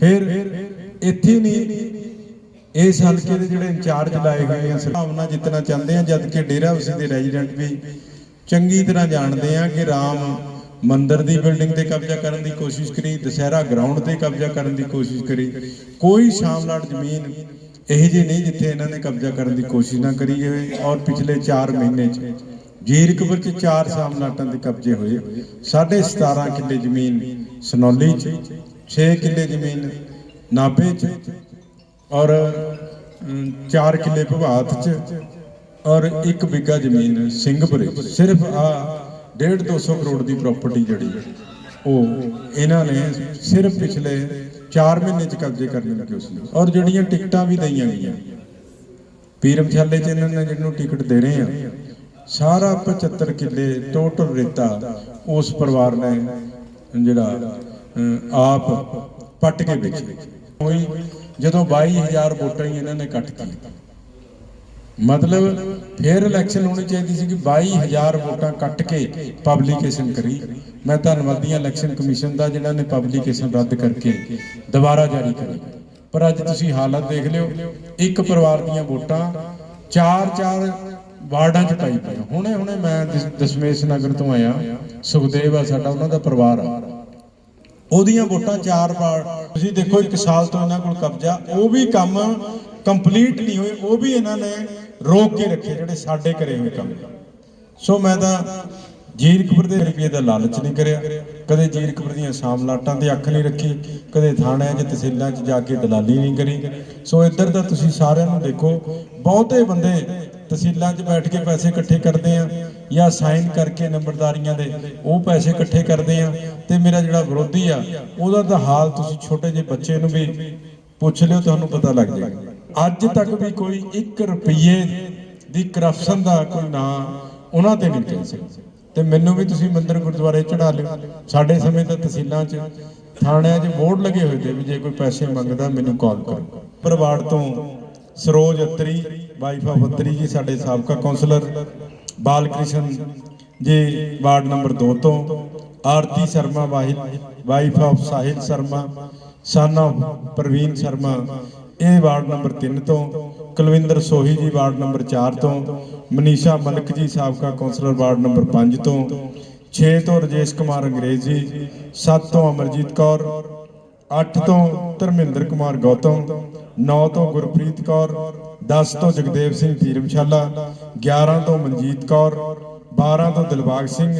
ਫਿਰ ਇੱਥੇ ਨਹੀਂ ਇਸ ਹਲਕੇ ਦੇ ਜਿਹੜੇ ਇੰਚਾਰਜ ਲਾਏ ਗਏ ਆ ਸੰਭਾਵਨਾ ਜਿੱਤਣਾ ਚਾਹੁੰਦੇ ਆ, ਜਦ ਕਿ ਡੇਰਾ ਉਸੇ ਦੇ ਰੈਜ਼ੀਡੈਂਟ ਵੀ ਚੰਗੀ ਤਰ੍ਹਾਂ ਜਾਣਦੇ ਆ ਕਿ ਰਾਮ ਮੰਦਰ ਦੀ ਬਿਲਡਿੰਗ ਤੇ ਕਬਜ਼ਾ ਕਰਨ ਦੀ ਕੋਸ਼ਿਸ਼ ਕਰੀ, ਦੁਸਹਿਰਾ ਗਰਾਊਂਡ ਤੇ ਕਬਜ਼ਾ ਕਰਨ ਦੀ ਕੋਸ਼ਿਸ਼ ਕਰੀ। ਕੋਈ ਸ਼ਾਮਲਾਟ ਜ਼ਮੀਨ ਇਹ ਜੀ ਨਹੀਂ ਜਿੱਥੇ ਇਹਨਾਂ ਨੇ ਕਬਜ਼ਾ ਕਰਨ ਦੀ ਕੋਸ਼ਿਸ਼ ਨਾ ਕਰੀ ਹੋਵੇ ਔਰ ਪਿਛਲੇ 4 ਮਹੀਨੇ 'ਚ ਜੀਰਕਪੁਰ 'ਚ 4 ਸ਼ਾਮਲਾਟਾਂ ਦੇ ਕਬਜ਼ੇ ਹੋਏ। ਸਾਢੇ 17 ਕਿੱਲੇ ਜ਼ਮੀਨ ਸਨੌਲੀ 'ਚ 6 ਕਿੱਲੇ ਜ਼ਮੀਨ ਨਾਭੇ 'ਚ ਔਰ 4 ਕਿੱਲੇ ਭਵਾਤ 'ਚ ਔਰ 1 ਬਿੱਗਾ ਜ਼ਮੀਨ ਸਿੰਘਪੁਰੇ 'ਚ। ਸਿਰਫ ਆ 1.5 200 ਕਰੋੜ ਦੀ ਪ੍ਰਾਪਰਟੀ ਜਿਹੜੀ ਉਹ ਇਹਨਾਂ ਨੇ ਸਿਰਫ ਪਿਛਲੇ 4 ਮਹੀਨੇ 'ਚ ਕਬਜ਼ੇ ਕਰਨ ਲੱਗੇ ਕੋਸ਼ਿਸ਼ ਕੀਤੀ ਔਰ ਜਿਹੜੀਆਂ ਟਿਕਟਾਂ ਵੀ ਦਈਆਂ ਗਈਆਂ, ਪੀਰਮਛਾਲੇ 'ਚ ਇਹਨਾਂ ਨੇ ਜਿਹਨੂੰ ਟਿਕਟ ਦੇ ਰਹੇ ਆ, ਸਾਰਾ 75 ਕਿੱਲੇ ਟੋਟਲ ਰੇਤਾ ਉਸ ਪਰਿਵਾਰ ਨੇ ਜਿਹੜਾ ਆਪ ਪੱਟ ਕੇ ਵੇਚੀ। ਹੋਈ ਜਦੋਂ 22000 ਵੋਟਾਂ ਹੀ ਇਹਨਾਂ ਨੇ ਕੱਟ ਕੇ ਮਤਲਬ ਫੇਰ ਇਲੈਕਸ਼ਨ ਹੋਣੀ ਚਾਹੀਦੀ ਸੀ ਕਿ 22000 ਵੋਟਾਂ ਕੱਟ ਕੇ ਪਬਲੀਕੇਸ਼ਨ ਕਰੀ। ਮੈਂ ਧੰਨਵਾਦੀ ਹਾਂ ਇਲੈਕਸ਼ਨ ਕਮਿਸ਼ਨ ਦਾ ਜਿਹੜਾ ਨੇ ਪਬਲੀਕੇਸ਼ਨ ਰੱਦ ਕਰਕੇ ਦੁਬਾਰਾ ਜਾਰੀ ਕਰੀ। ਪਰ ਅੱਜ ਤੁਸੀਂ ਹਾਲਤ ਦੇਖ ਲਿਓ, ਇੱਕ ਪਰਿਵਾਰ ਦੀਆਂ ਵੋਟਾਂ ਚਾਰ ਚਾਰ ਵਾਰਡਾਂ 'ਚ ਪਾਈ ਪਈਆਂ। ਹੁਣੇ ਹੁਣੇ ਮੈਂ ਦਸ਼ਮੇਸ਼ ਨਗਰ ਤੋਂ ਆਇਆ। ਸੁਖਦੇਵ ਆ ਸਾਡਾ, ਉਹਨਾਂ ਦਾ ਪਰਿਵਾਰ ਆ। ਉਹਦੀਆਂ ਵੋਟਾਂ ਚਾਰ ਵਾਰ ਤੁਸੀਂ ਦੇਖੋ ਇੱਕ ਸਾਲ ਤੋਂ ਇਹਨਾਂ ਕੋਲ ਕਬਜ਼ਾ, ਉਹ ਵੀ ਕੰਮ ਕੰਪਲੀਟ ਨਹੀਂ ਹੋਏ, ਉਹ ਵੀ ਇਹਨਾਂ ਨੇ ਰੋਕ ਕੇ ਰੱਖੇ ਜਿਹੜੇ ਸਾਡੇ ਕਰੇ ਹੋਏ ਕੰਮ। ਸੋ ਮੈਂ ਤਾਂ ਜੀਰਕਪੁਰ ਦੇ ਰੁਪਏ ਦਾ ਲਾਲਚ ਨਹੀਂ ਕਰਿਆ। ਕਦੇ ਜੀਰਕਪੁਰ ਦੀਆਂ ਸਾਮਲਾਟਾਂ ਤੇ ਅੱਖ ਨਹੀਂ ਰੱਖੀ, ਕਦੇ ਥਾਣਿਆਂ 'ਚ, ਤਹਿਸੀਲਾਂ 'ਚ ਜਾ ਕੇ ਦਲਾਲੀ ਨਹੀਂ ਕਰੀ। ਸੋ ਇੱਧਰ ਤਾਂ ਤੁਸੀਂ ਸਾਰਿਆਂ ਨੂੰ ਦੇਖੋ, ਬਹੁਤੇ ਬੰਦੇ ਤਹਿਸੀਲਾਂ 'ਚ ਬੈਠ ਕੇ ਪੈਸੇ ਇਕੱਠੇ ਕਰਦੇ ਆ ਜਾਂ ਸਾਈਨ ਕਰਕੇ ਨੰਬਰਦਾਰੀਆਂ ਦੇ, ਉਹ ਪੈਸੇ ਇਕੱਠੇ ਕਰਦੇ ਆ। ਤੇ ਮੇਰਾ ਜਿਹੜਾ ਵਿਰੋਧੀ ਆ, ਉਹਦਾ ਤਾਂ ਹਾਲ ਤੁਸੀਂ ਛੋਟੇ ਜਿਹੇ ਬੱਚੇ ਨੂੰ ਵੀ ਪੁੱਛ ਲਿਓ, ਤੁਹਾਨੂੰ ਪਤਾ ਲੱਗ ਜਾਏਗਾ। ਅੱਜ ਤੱਕ ਵੀ ਕੋਈ 1 ਰੁਪਏ ਦੀ ਕਰਪਸ਼ਨ ਦਾ ਕੋਈ ਨਾਂ ਉਹਨਾਂ ਤੇ ਨਹੀਂ ਕਹਿ ਸਕਦਾ ਤੇ ਮੈਨੂੰ ਵੀ ਤੁਸੀਂ ਮੰਦਿਰ ਗੁਰਦੁਆਰੇ ਚੜਾ ਲਿਓ। ਸਾਡੇ ਸਮੇਂ ਤਾਂ ਤਹਿਸੀਲਾਂ 'ਚ, ਥਾਣਿਆਂ 'ਚ ਬੋਰਡ ਲੱਗੇ ਹੋਏ ਤੇ ਵੀ ਜੇ ਕੋਈ ਪੈਸੇ ਮੰਗਦਾ, ਮੈਨੂੰ ਕਾਲ ਕਰ। ਪਰਵਾੜ ਤੋਂ ਸਰੋਜ ਅਤਰੀ ਵਾਈਫ ਆਫ ਅਤਰੀ ਜੀ, ਸਾਡੇ ਸਾਬਕਾ ਕਾਉਂਸਲਰ ਬਾਲ ਕ੍ਰਿਸ਼ਨ ਜੀ, ਵਾਰਡ ਨੰਬਰ 2 ਤੋਂ, ਆਰਤੀ ਸ਼ਰਮਾ ਵਾਹਿਦ wife of Sahil Sharma son of Praveen Sharma, ਇਹ ਵਾਰਡ ਨੰਬਰ 3 ਤੋਂ, ਕੁਲਵਿੰਦਰ ਸੋਹੀ ਜੀ, ਵਾਰਡ ਨੰਬਰ 4 ਤੋਂ, ਮਨੀਸ਼ਾ ਮਲਕ ਜੀ, ਸਾਬਕਾ ਕੌਂਸਲਰ ਵਾਰਡ ਨੰਬਰ 5 ਤੋਂ 6 ਤੋਂ ਰਜੇਸ਼ ਕੁਮਾਰ ਅੰਗਰੇਜ਼ ਜੀ 7 ਤੋਂ ਅਮਰਜੀਤ ਕੌਰ 8 ਤੋਂ ਧਰਮਿੰਦਰ ਕੁਮਾਰ ਗੌਤਮ 9 ਤੋਂ ਗੁਰਪ੍ਰੀਤ ਕੌਰ 10 ਤੋਂ ਜਗਦੇਵ ਸਿੰਘ ਧੀਰਮਸ਼ਾਲਾ 11 ਤੋਂ ਮਨਜੀਤ ਕੌਰ 12 ਤੋਂ ਦਿਲਬਾਗ ਸਿੰਘ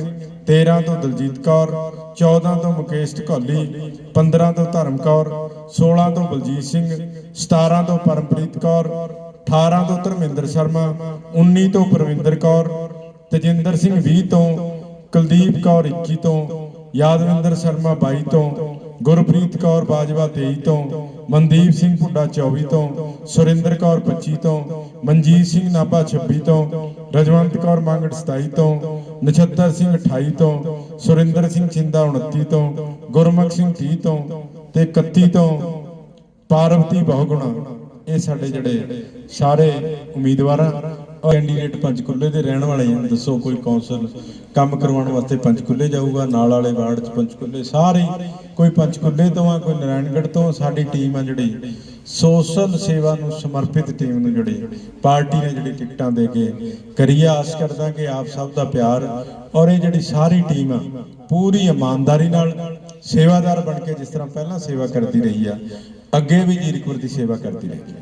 13 ਤੋਂ ਦਲਜੀਤ ਕੌਰ 14 ਤੋਂ ਮੁਕੇਸ਼ ਢਕੋਲੀ 15 ਤੋਂ ਧਰਮ ਕੌਰ 16 ਤੋਂ ਬਲਜੀਤ ਸਿੰਘ 17 ਤੋਂ ਪਰਮਪ੍ਰੀਤ ਕੌਰ 18 ਤੋਂ ਧਰਮਿੰਦਰ ਸ਼ਰਮਾ 19 ਤੋਂ ਪਰਵਿੰਦਰ ਕੌਰ, ਤਜਿੰਦਰ ਸਿੰਘ 20 ਤੋਂ, ਕੁਲਦੀਪ ਕੌਰ 21 ਤੋਂ, ਯਾਦਵਿੰਦਰ ਸ਼ਰਮਾ 22 ਤੋਂ ਗੁਰਪ੍ਰੀਤ ਕੌਰ ਬਾਜਵਾ 23 ਤੋਂ, ਮਨਦੀਪ ਸਿੰਘ ਭੁੱਡਾ 24 ਤੋਂ, ਸੁਰਿੰਦਰ ਕੌਰ 25 ਤੋਂ, ਮਨਜੀਤ ਸਿੰਘ ਨਾਭਾ 26 ਤੋਂ, ਰਜਵੰਤ ਕੌਰ ਮੰਗੜ 27 ਤੋਂ, ਨਛੱਤਰ ਸਿੰਘ 28 ਤੋਂ, ਸੁਰਿੰਦਰ ਸਿੰਘ ਛਿੰਦਾ 29 ਤੋਂ, ਗੁਰਮੁਖ ਸਿੰਘ 30 ਤੋਂ ਤੇ 31 ਤੋਂ ਪਾਰਵਤੀ ਬਹੁਗੁਣਾ। ਇਹ ਸਾਡੇ ਜਿਹੜੇ ਸਾਰੇ ਉਮੀਦਵਾਰ ਔਰ ਕੈਂਡੀਡੇਟ ਪੰਚਕੁੱਲੇ ਦੇ ਰਹਿਣ ਵਾਲੇ ਆ। ਦੱਸੋ ਕੋਈ ਕੌਂਸਲ ਕੰਮ ਕਰਵਾਉਣ ਵਾਸਤੇ ਪੰਚਕੁੱਲੇ ਜਾਊਗਾ, ਨਾਲ ਵਾਲੇ ਵਾਰਡ ਚ ਪੰਚਕੁੱਲੇ ਸਾਰੇ ਕੋਈ ਪੰਚਕੁੱਲੇ ਤੋਂ ਆ, ਕੋਈ ਨਾਰਾਇਣਗੜ੍ਹ ਤੋਂ। ਸਾਡੀ ਟੀਮ ਆ ਜਿਹੜੀ ਸੋਸ਼ਲ ਸੇਵਾ ਨੂੰ ਸਮਰਪਿਤ ਟੀਮ ਨੂੰ ਜਿਹੜੀ। ਪਾਰਟੀ ਨੇ ਜਿਹੜੀ ਟਿਕਟਾਂ ਦੇ ਕੇ ਕਰੀ ਆਸ ਕਰਦਾ ਕਿ ਆਪ ਸਭ ਦਾ ਪਿਆਰ ਔਰ ਇਹ ਜਿਹੜੀ ਸਾਰੀ ਟੀਮ ਆ, ਪੂਰੀ ਇਮਾਨਦਾਰੀ ਨਾਲ ਸੇਵਾਦਾਰ ਬਣ ਕੇ ਜਿਸ ਤਰ੍ਹਾਂ ਪਹਿਲਾਂ ਸੇਵਾ ਕਰਦੀ ਰਹੀ ਆ, ਅੱਗੇ ਵੀ ਜੀਰਕਪੁਰ ਦੀ ਸੇਵਾ ਕਰਦੀ ਰਹੀ